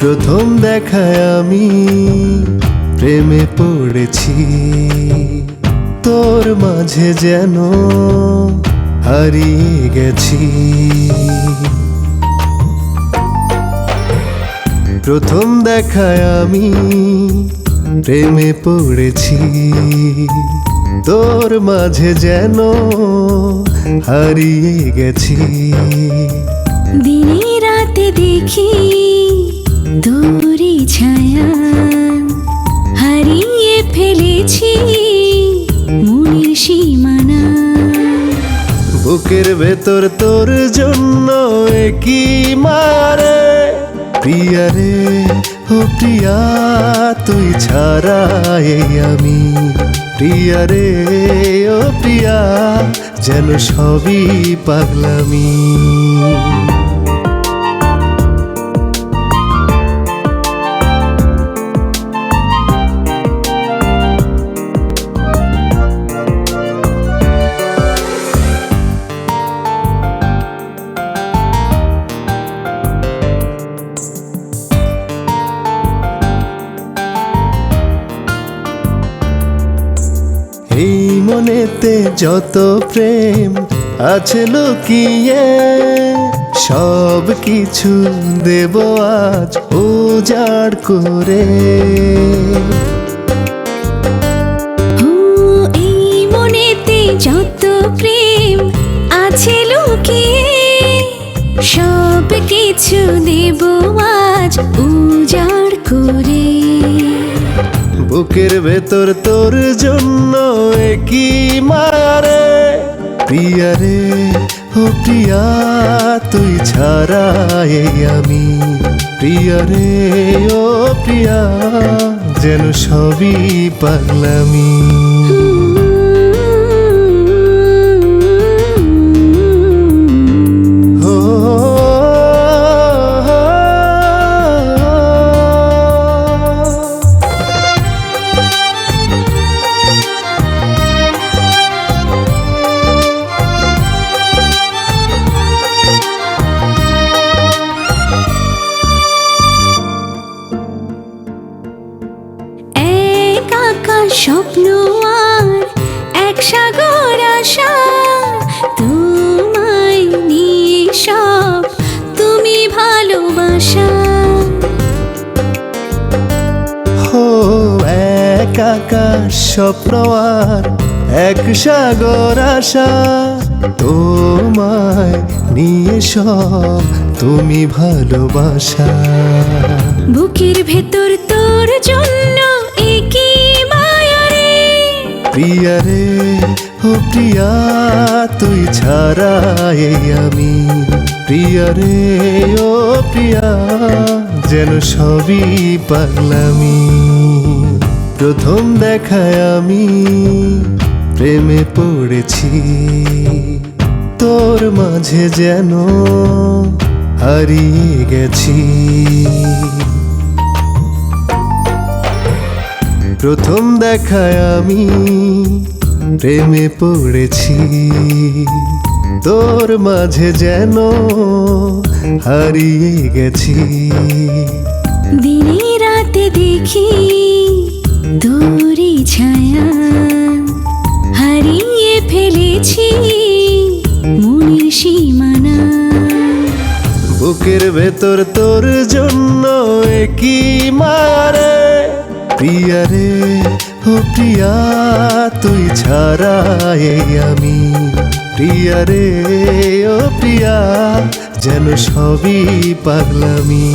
প্রথম দেখায় আমি, প্রেমে পড়েছি। তোর মাঝে যেন হারিয়ে গেছি। প্রথম দেখায় আমি, প্রেমে পড়েছি। তোর মাঝে যেন হারিয়ে গেছি। দিনে রাতে দেখি দূরে ছায়া হারিয়ে ফেলেছি মনের সীমানা। বুকের ভেতর তোর জন্য কি মারে। প্রিয়া রে, ও প্রিয়া, তুই ছাড়া আমি। প্রিয়া রে, ও প্রিয়া, যেন সবই পাগলামি। মনেতে যত প্রেম আছে লুকিয়ে সব কিছু দেব আজ উজাড় করে। ও এই মনেতে যত প্রেম আছে লুকিয়ে সব কিছু দেব আজ উজাড় করে। বুকের ভেতর তোর জন্য প্রিয়া রে ও প্রিয়া তুই ছাড়া আমি। প্রিয়া রে ও প্রিয়া যেন সবই পাগলামি। স্বপ্ন আর এক সাগর আশা। তোমায় নিয়ে সব তুমি ভালোবাসা। হো এক আকাশ স্বপ্ন আর এক সাগর আশা। তোমায় নিয়ে সব তুমি ভালোবাসা। বুকের ভেতর তোর জন্য প্রিয়া রে, ও প্রিয়া, তুই ছাড়া আমি। প্রিয়া রে, ও প্রিয়া, যেন সবই পাগলামি। প্রথম দেখায় আমি, প্রেমে পড়েছি। তোর মাঝে যেন হারিয়ে গেছি। প্রথম দেখায় আমি। প্রেমে পড়েছি। তোর মাঝে যেন হারিয়ে গেছি। দিনে রাতে দেখি দূরে ছায়া। হারিয়ে ফেলেছি মনের সীমানা। বুকের ভেতর তোর জন্য কি মারে প্রিয়া রে ও প্রিয়া, তুই ছাড়া এই আমি। প্রিয়া রে ও প্রিয়া, যেন সবই পাগলামি।